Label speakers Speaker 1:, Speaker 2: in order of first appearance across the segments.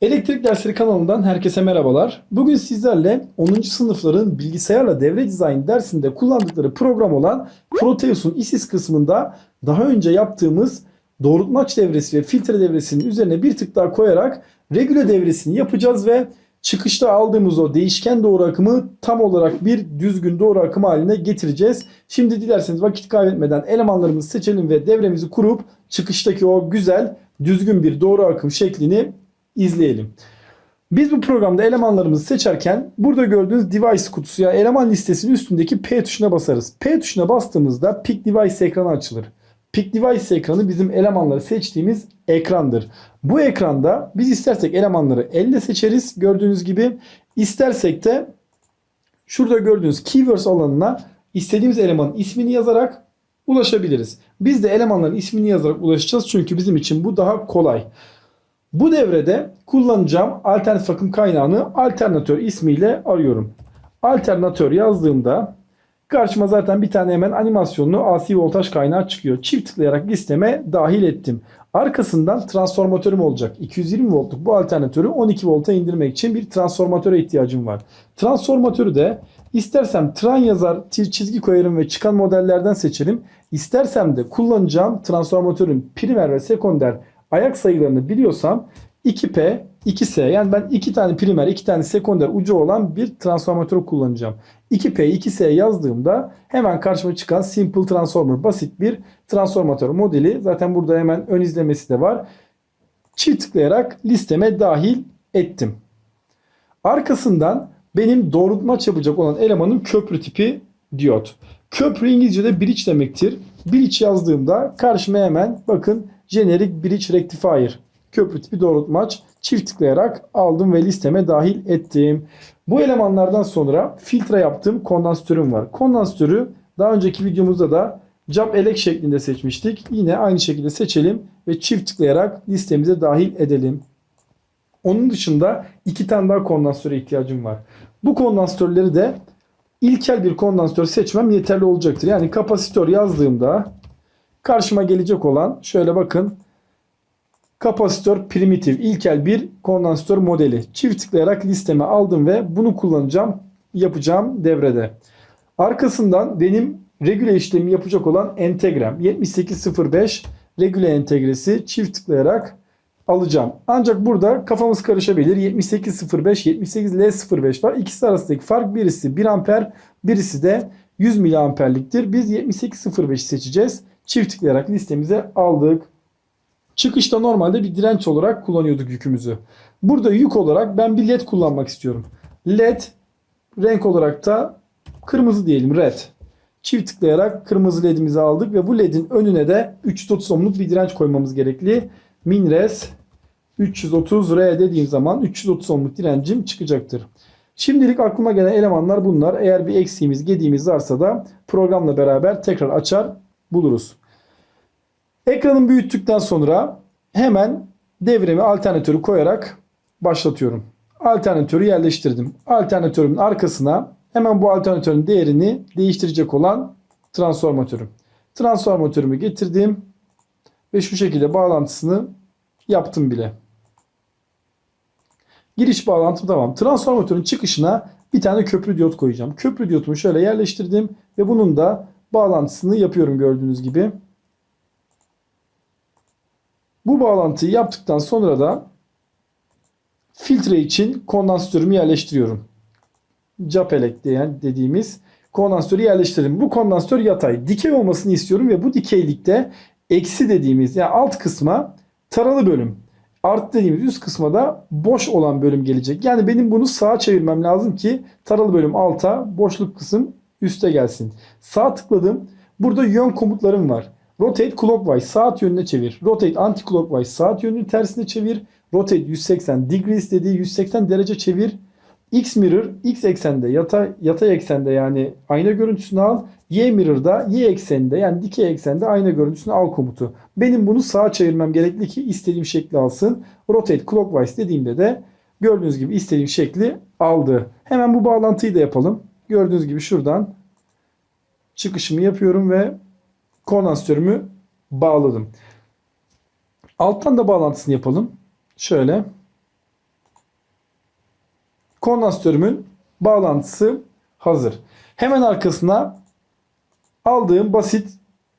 Speaker 1: Elektrik Dersleri kanalından herkese merhabalar. Bugün sizlerle 10. sınıfların bilgisayarla devre dizayn dersinde kullandıkları program olan Proteus'un ISIS kısmında daha önce yaptığımız doğrultmaç devresi ve filtre devresinin üzerine bir tık daha koyarak regüle devresini yapacağız ve çıkışta aldığımız o değişken doğru akımı tam olarak bir düzgün doğru akım haline getireceğiz. Şimdi dilerseniz vakit kaybetmeden elemanlarımızı seçelim ve devremizi kurup çıkıştaki o güzel düzgün bir doğru akım şeklini izleyelim. Biz bu programda elemanlarımızı seçerken burada gördüğünüz device kutusu ya eleman listesinin üstündeki P tuşuna basarız. P tuşuna bastığımızda Pick Device ekranı açılır. Pick Device ekranı bizim elemanları seçtiğimiz ekrandır. Bu ekranda biz istersek elemanları elle seçeriz gördüğünüz gibi. İstersek de şurada gördüğünüz Keywords alanına istediğimiz elemanın ismini yazarak ulaşabiliriz. Biz de elemanların ismini yazarak ulaşacağız çünkü bizim için bu daha kolay. Bu devrede kullanacağım alternatif akım kaynağını alternatör ismiyle arıyorum. Alternatör yazdığımda karşıma zaten bir tane hemen animasyonlu AC voltaj kaynağı çıkıyor. Çift tıklayarak listeme dahil ettim. Arkasından transformatörüm olacak. 220 voltluk bu alternatörü 12 volta indirmek için bir transformatöre ihtiyacım var. Transformatörü de istersem tran yazar çizgi koyarım ve çıkan modellerden seçerim. İstersem de kullanacağım transformatörün primer ve sekonder ayak sayılarını biliyorsam 2P, 2S yani ben 2 tane primer, 2 tane sekonder ucu olan bir transformatör kullanacağım. 2P, 2S yazdığımda hemen karşıma çıkan Simple Transformer basit bir transformatör modeli. Zaten burada hemen ön izlemesi de var. Çift tıklayarak listeme dahil ettim. Arkasından benim doğrultmaç yapacak olan elemanın köprü tipi diyot. Köprü İngilizce'de bridge demektir. Bridge yazdığımda karşıma hemen bakın Generic Bridge Rectifier köprü tipi doğrultmaç çift tıklayarak aldım ve listeme dahil ettim. Bu elemanlardan sonra filtre yaptığım kondansatörüm var. Kondansatörü daha önceki videomuzda da Job Elect şeklinde seçmiştik. Yine aynı şekilde seçelim ve çift tıklayarak listemize dahil edelim. Onun dışında iki tane daha kondansatöre ihtiyacım var. Bu kondansatörleri de ilkel bir kondansatör seçmem yeterli olacaktır. Yani kapasitör yazdığımda karşıma gelecek olan şöyle bakın kapasitör primitif ilkel bir kondansatör modeli. Çift tıklayarak listeme aldım ve bunu kullanacağım yapacağım devrede. Arkasından benim regüle işlemi yapacak olan entegrem 7805 regüle entegresi çift tıklayarak alacağım. Ancak burada kafamız karışabilir. 7805 78L05 var. İkisi arasındaki fark birisi 1 amper birisi de 100 miliamperliktir. Biz 7805'i seçeceğiz. Çift tıklayarak listemize aldık. Çıkışta normalde bir direnç olarak kullanıyorduk yükümüzü. Burada yük olarak ben bir led kullanmak istiyorum. Led renk olarak da kırmızı diyelim red. Çift tıklayarak kırmızı ledimizi aldık ve bu ledin önüne de 330 ohmluk bir direnç koymamız gerekli. Minres 330R dediğim zaman 330 ohmluk direncim çıkacaktır. Şimdilik aklıma gelen elemanlar bunlar. Eğer bir eksiğimiz, gediğimiz varsa da programla beraber tekrar açar buluruz. Ekranı büyüttükten sonra hemen devremi alternatörü koyarak başlatıyorum. Alternatörü yerleştirdim. Alternatörümün arkasına hemen bu alternatörün değerini değiştirecek olan transformatörüm. Transformatörümü getirdim ve şu şekilde bağlantısını yaptım bile. Giriş bağlantım tamam. Transformatörün çıkışına bir tane köprü diyot koyacağım. Köprü diyotumu şöyle yerleştirdim ve bunun da bağlantısını yapıyorum gördüğünüz gibi. Bu bağlantıyı yaptıktan sonra da filtre için kondansatörümü yerleştiriyorum. Capelek diyen dediğimiz kondansatörü yerleştirdim. Bu kondansatör yatay. Dikey olmasını istiyorum ve bu dikeylikte eksi dediğimiz yani alt kısma taralı bölüm. Art dediğimiz üst kısma da boş olan bölüm gelecek. Yani benim bunu sağa çevirmem lazım ki taralı bölüm alta, boşluk kısım üste gelsin. Sağ tıkladım. Burada yön komutlarım var. Rotate clockwise saat yönüne çevir. Rotate anti-clockwise saat yönünü tersine çevir. Rotate 180 degrees dediği 180 derece çevir. X mirror x eksende yatay, yatay eksende yani ayna görüntüsünü al. Y mirror'da y ekseninde yani dikey eksende ayna görüntüsünü al komutu. Benim bunu sağa çevirmem gerekli ki istediğim şekli alsın. Rotate clockwise dediğimde de gördüğünüz gibi istediğim şekli aldı. Hemen bu bağlantıyı da yapalım. Gördüğünüz gibi şuradan çıkışımı yapıyorum ve kondansatörümü bağladım. Alttan da bağlantısını yapalım. Şöyle. kondansatörümün bağlantısı hazır. Hemen arkasına aldığım basit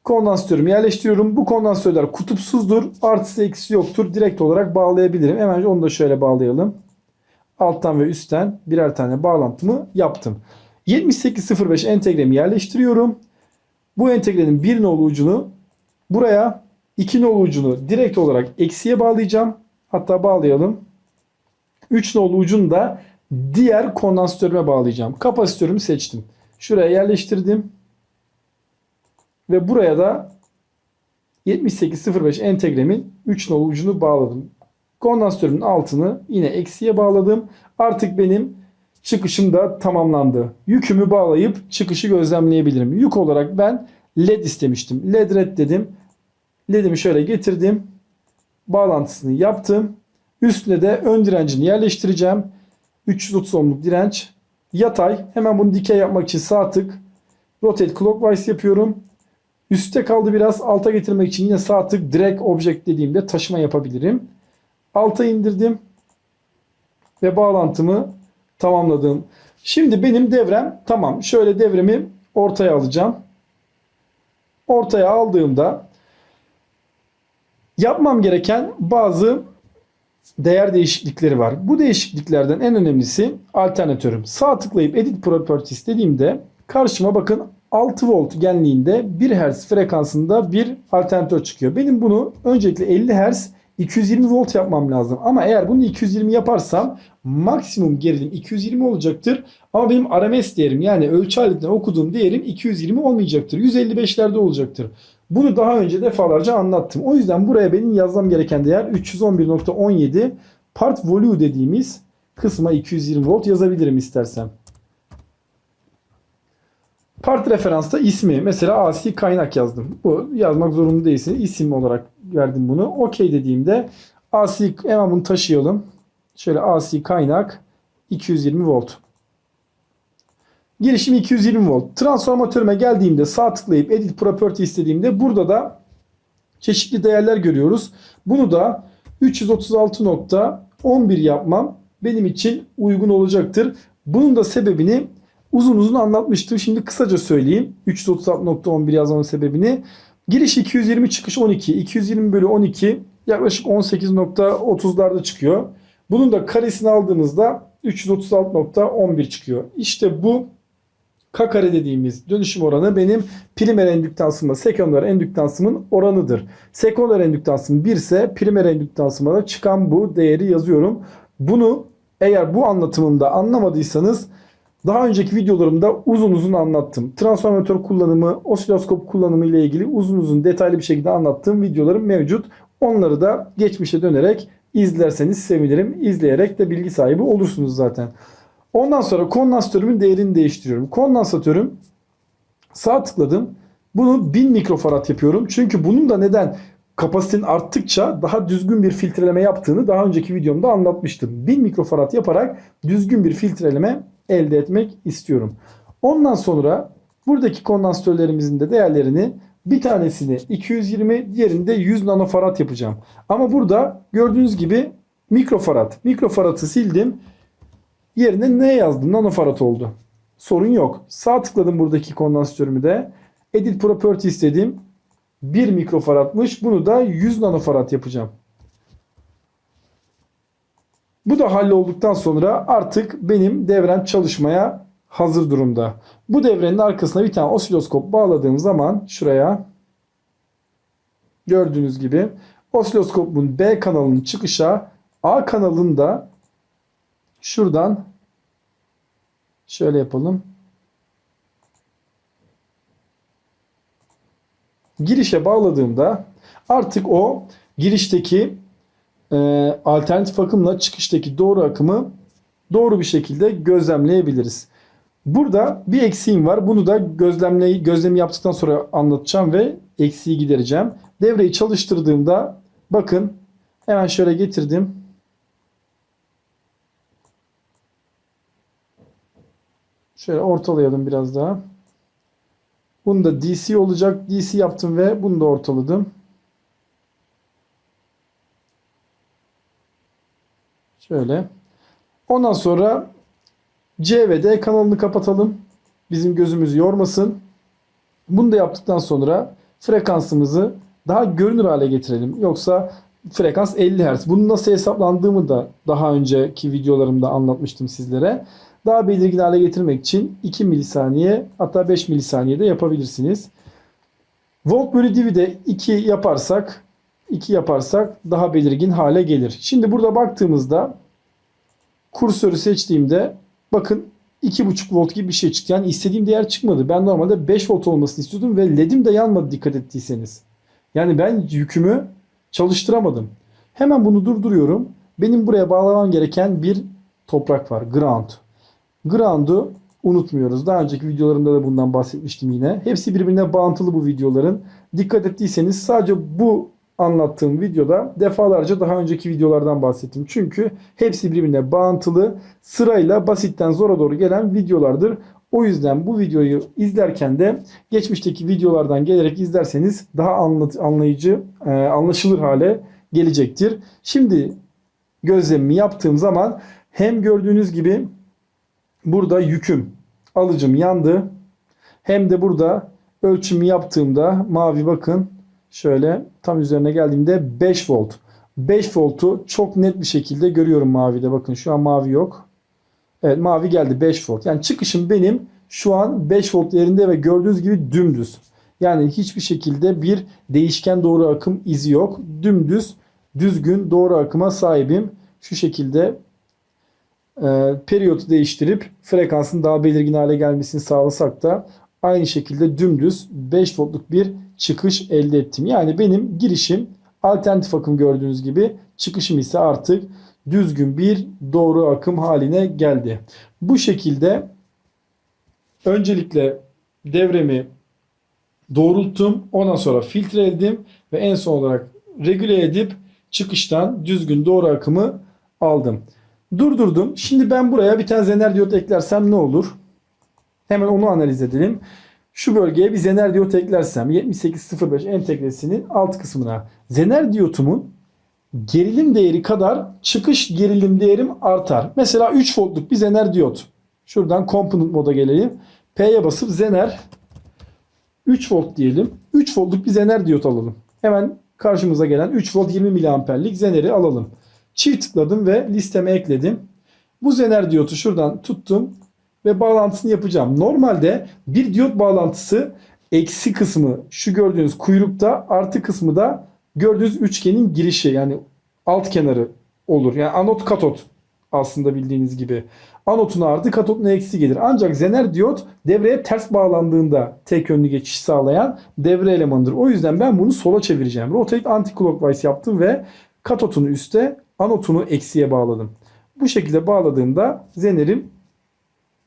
Speaker 1: kondansatörümü yerleştiriyorum. Bu kondansatörler kutupsuzdur. Artısı eksisi yoktur. Direkt olarak bağlayabilirim. Hemen onu da şöyle bağlayalım. Alttan ve üstten birer tane bağlantımı yaptım. 7805 entegremi yerleştiriyorum. Bu entegrenin bir nolu ucunu buraya, iki nolu ucunu direkt olarak eksiye bağlayacağım. Hatta bağlayalım. 3 nolu ucunu da diğer kondansatörüme bağlayacağım. Kapasitörümü seçtim. Şuraya yerleştirdim. Ve buraya da 7805 entegremin 3 nolu ucunu bağladım. Kondansatörün altını yine eksiye bağladım. Artık benim çıkışım da tamamlandı. Yükümü bağlayıp çıkışı gözlemleyebilirim. Yük olarak ben led istemiştim. Led red dedim. Ledimi şöyle getirdim. Bağlantısını yaptım. Üstüne de ön direncini yerleştireceğim. 330 ohmluk direnç. Yatay. Hemen bunu dikey yapmak için sağ tık. Rotate clockwise yapıyorum. Üste kaldı biraz. Alta getirmek için yine sağ tık drag object dediğimde taşıma yapabilirim. Alta indirdim. Ve bağlantımı tamamladım. Şimdi benim devrem tamam. Şöyle devremi ortaya alacağım. Ortaya aldığımda yapmam gereken bazı değer değişiklikleri var. Bu değişikliklerden en önemlisi alternatörüm. Sağ tıklayıp Edit Properties dediğimde karşıma bakın 6 volt genliğinde 1 Hz frekansında bir alternatör çıkıyor. Benim bunu öncelikle 50 Hz 220 volt yapmam lazım. Ama eğer bunu 220 yaparsam maksimum gerilim 220 olacaktır. Ama benim RMS değerim yani ölçü aletinden okuduğum değerim 220 olmayacaktır. 155'lerde olacaktır. Bunu daha önce defalarca anlattım. O yüzden buraya benim yazmam gereken değer 311.17 part volue dediğimiz kısma 220 volt yazabilirim istersem. Part referansta ismi mesela AC kaynak yazdım. Bu yazmak zorunda değilsin. İsim olarak verdim bunu. OK dediğimde AC hemen bunu taşıyalım. Şöyle AC kaynak 220 volt. Girişim 220 volt. Transformatörüme geldiğimde sağ tıklayıp Edit Property istediğimde burada da çeşitli değerler görüyoruz. Bunu da 336.11 yapmam benim için uygun olacaktır. Bunun da sebebini uzun uzun anlatmıştım. Şimdi kısaca söyleyeyim. 336.11 yazmamın sebebini. Giriş 220 çıkış 12. 220 bölü 12 yaklaşık 18.30'larda çıkıyor. Bunun da karesini aldığımızda 336.11 çıkıyor. İşte bu K kare dediğimiz dönüşüm oranı benim primer endüktansımla sekonder endüktansımın oranıdır. Sekonder endüktansım 1 ise primer endüktansıma da çıkan bu değeri yazıyorum. Bunu eğer bu anlatımımda anlamadıysanız daha önceki videolarımda uzun uzun anlattım. Transformatör kullanımı, osiloskop kullanımı ile ilgili uzun uzun detaylı bir şekilde anlattığım videolarım mevcut. Onları da geçmişe dönerek izlerseniz sevinirim. İzleyerek de bilgi sahibi olursunuz zaten. Ondan sonra kondansatörümün değerini değiştiriyorum. Kondansatörüm sağ tıkladım. Bunu 1000 mikrofarad yapıyorum. Çünkü bunun da neden kapasitenin arttıkça daha düzgün bir filtreleme yaptığını daha önceki videomda anlatmıştım. 1000 mikrofarad yaparak düzgün bir filtreleme elde etmek istiyorum. Ondan sonra buradaki kondansatörlerimizin de değerlerini bir tanesini 220, diğerini de 100 nanofarad yapacağım. Ama burada gördüğünüz gibi mikrofarad. Mikrofarad'ı sildim. Yerine ne yazdım? Nanofarad oldu. Sorun yok. Sağ tıkladım buradaki kondansatörümü de. Edit Property istedim. 1 mikrofaradmış. Bunu da 100 nanofarad yapacağım. Bu da hallolduktan sonra artık benim devrem çalışmaya hazır durumda. Bu devrenin arkasına bir tane osiloskop bağladığım zaman şuraya gördüğünüz gibi osiloskopun B kanalının çıkışa A kanalında şuradan şöyle yapalım. Girişe bağladığımda artık o girişteki e, alternatif akımla çıkıştaki doğru akımı doğru bir şekilde gözlemleyebiliriz. Burada bir eksiğim var. Bunu da gözlemleyi gözlemi yaptıktan sonra anlatacağım ve eksiği gidereceğim. Devreyi çalıştırdığımda bakın hemen şöyle getirdim. Şöyle ortalayalım biraz daha. Bunu da DC olacak. DC yaptım ve bunu da ortaladım. Şöyle. Ondan sonra C ve D kanalını kapatalım. Bizim gözümüzü yormasın. Bunu da yaptıktan sonra frekansımızı daha görünür hale getirelim. Yoksa frekans 50 Hz. Bunun nasıl hesaplandığımı da daha önceki videolarımda anlatmıştım sizlere. Daha belirgin hale getirmek için 2 milisaniye hatta 5 milisaniye de yapabilirsiniz. Volt bölü divi de 2 yaparsak 2 yaparsak daha belirgin hale gelir. Şimdi burada baktığımızda kursörü seçtiğimde bakın 2,5 volt gibi bir şey çıktı. Yani istediğim değer çıkmadı. Ben normalde 5 volt olmasını istiyordum ve ledim de yanmadı dikkat ettiyseniz. Yani ben yükümü çalıştıramadım. Hemen bunu durduruyorum. Benim buraya bağlamam gereken bir toprak var. Ground. Ground'u unutmuyoruz. Daha önceki videolarımda da bundan bahsetmiştim yine. Hepsi birbirine bağıntılı bu videoların. Dikkat ettiyseniz sadece bu anlattığım videoda defalarca daha önceki videolardan bahsettim. Çünkü hepsi birbirine bağıntılı sırayla basitten zora doğru gelen videolardır. O yüzden bu videoyu izlerken de geçmişteki videolardan gelerek izlerseniz daha anlat- anlayıcı, e, anlaşılır hale gelecektir. Şimdi gözlemimi yaptığım zaman hem gördüğünüz gibi burada yüküm, alıcım yandı. Hem de burada ölçümü yaptığımda mavi bakın şöyle tam üzerine geldiğimde 5 volt. 5 voltu çok net bir şekilde görüyorum mavide. Bakın şu an mavi yok. Evet mavi geldi 5 volt. Yani çıkışım benim şu an 5 volt yerinde ve gördüğünüz gibi dümdüz. Yani hiçbir şekilde bir değişken doğru akım izi yok. Dümdüz, düzgün doğru akıma sahibim. Şu şekilde e, periyodu değiştirip frekansın daha belirgin hale gelmesini sağlasak da aynı şekilde dümdüz 5 voltluk bir çıkış elde ettim. Yani benim girişim alternatif akım gördüğünüz gibi çıkışım ise artık düzgün bir doğru akım haline geldi. Bu şekilde öncelikle devremi doğrulttum. Ondan sonra filtreledim ve en son olarak regüle edip çıkıştan düzgün doğru akımı aldım. Durdurdum. Şimdi ben buraya bir tane zener diyot eklersem ne olur? Hemen onu analiz edelim. Şu bölgeye bir zener diyot eklersem 7805 entegresinin alt kısmına zener diyotumun gerilim değeri kadar çıkış gerilim değerim artar. Mesela 3 voltluk bir zener diyot. Şuradan component moda gelelim. P'ye basıp zener 3 volt diyelim. 3 voltluk bir zener diyot alalım. Hemen karşımıza gelen 3 volt 20 miliamperlik zeneri alalım. Çift tıkladım ve listeme ekledim. Bu zener diyotu şuradan tuttum ve bağlantısını yapacağım. Normalde bir diyot bağlantısı eksi kısmı şu gördüğünüz kuyrukta artı kısmı da gördüğünüz üçgenin girişi yani alt kenarı olur. Yani anot katot aslında bildiğiniz gibi. Anotun artı katotun eksi gelir. Ancak zener diyot devreye ters bağlandığında tek yönlü geçiş sağlayan devre elemanıdır. O yüzden ben bunu sola çevireceğim. Rotate anti-clockwise yaptım ve katotunu üste anotunu eksiye bağladım. Bu şekilde bağladığımda zenerim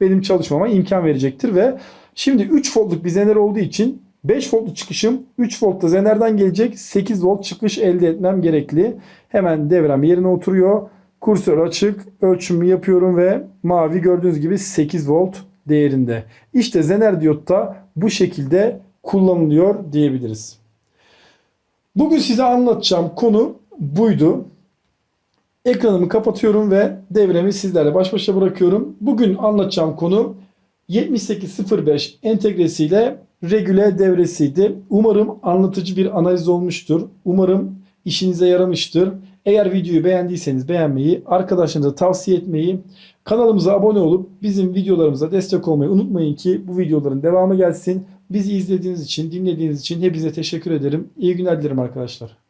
Speaker 1: benim çalışmama imkan verecektir ve şimdi 3 voltluk bir zener olduğu için 5 voltluk çıkışım 3 voltta zenerden gelecek 8 volt çıkış elde etmem gerekli. Hemen devrem yerine oturuyor. Kursör açık. Ölçümü yapıyorum ve mavi gördüğünüz gibi 8 volt değerinde. İşte zener diyotta bu şekilde kullanılıyor diyebiliriz. Bugün size anlatacağım konu buydu. Ekranımı kapatıyorum ve devremi sizlerle baş başa bırakıyorum. Bugün anlatacağım konu 7805 entegresiyle regüle devresiydi. Umarım anlatıcı bir analiz olmuştur. Umarım işinize yaramıştır. Eğer videoyu beğendiyseniz beğenmeyi, arkadaşlarınıza tavsiye etmeyi, kanalımıza abone olup bizim videolarımıza destek olmayı unutmayın ki bu videoların devamı gelsin. Bizi izlediğiniz için, dinlediğiniz için hepinize teşekkür ederim. İyi günler dilerim arkadaşlar.